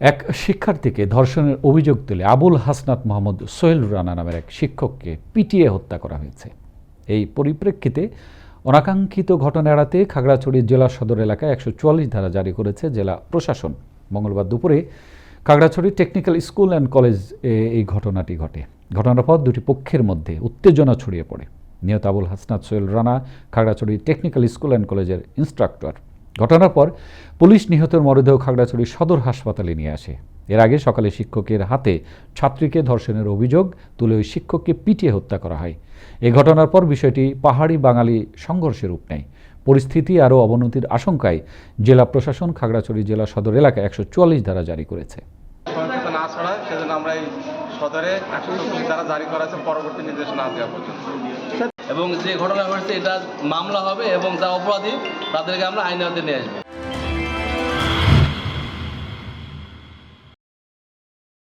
এক শিক্ষার্থীকে ধর্ষণের অভিযোগ তুলে আবুল হাসনাত মোহাম্মদ সোহেল রানা নামের এক শিক্ষককে পিটিয়ে হত্যা করা হয়েছে। এই পরিপ্রেক্ষিতে অনাকাঙ্ক্ষিত ঘটনা এড়াতে খাগড়াছড়ি জেলা সদর এলাকায় একশো চুয়াল্লিশ ধারা জারি করেছে জেলা প্রশাসন। মঙ্গলবার দুপুরে Khagrachhari technical school and college এই ঘটনাটি ঘটে। ঘটনার পর দুটি পক্ষের মধ্যে উত্তেজনা ছড়িয়ে পড়ে। নিহত Abul Hasnat Sohel Rana, Khagrachhari technical school and কলেজের ইনস্ট্রাক্টর। ঘটনার পর পুলিশ নিহতের মরদেহ খাগড়াছড়ি সদর হাসপাতালে নিয়ে আসে। এর আগে সকালে শিক্ষকের হাতে ছাত্রীকে ধর্ষণের অভিযোগ তুলে ওই শিক্ষককে পিটিয়ে হত্যা করা হয়। এই ঘটনার পর বিষয়টি পাহাড়ি বাঙালি সংঘর্ষের রূপ নেয়। পরিস্থিতি আরও অবনতির আশঙ্কায় জেলা প্রশাসন খাগড়াছড়ি জেলা সদর এলাকায় একশো চুয়াল্লিশ ধারা জারি করেছে। সদরে একশো চব্বিশ দ্বারা জারি করা আছে। পরবর্তী নির্দেশ না দেওয়া পর্যন্ত। এবং যে ঘটনা ঘটেছে, এটা মামলা হবে এবং যা অপরাধী তাদেরকে আমরা আইনের আওতায় নিয়ে আসব।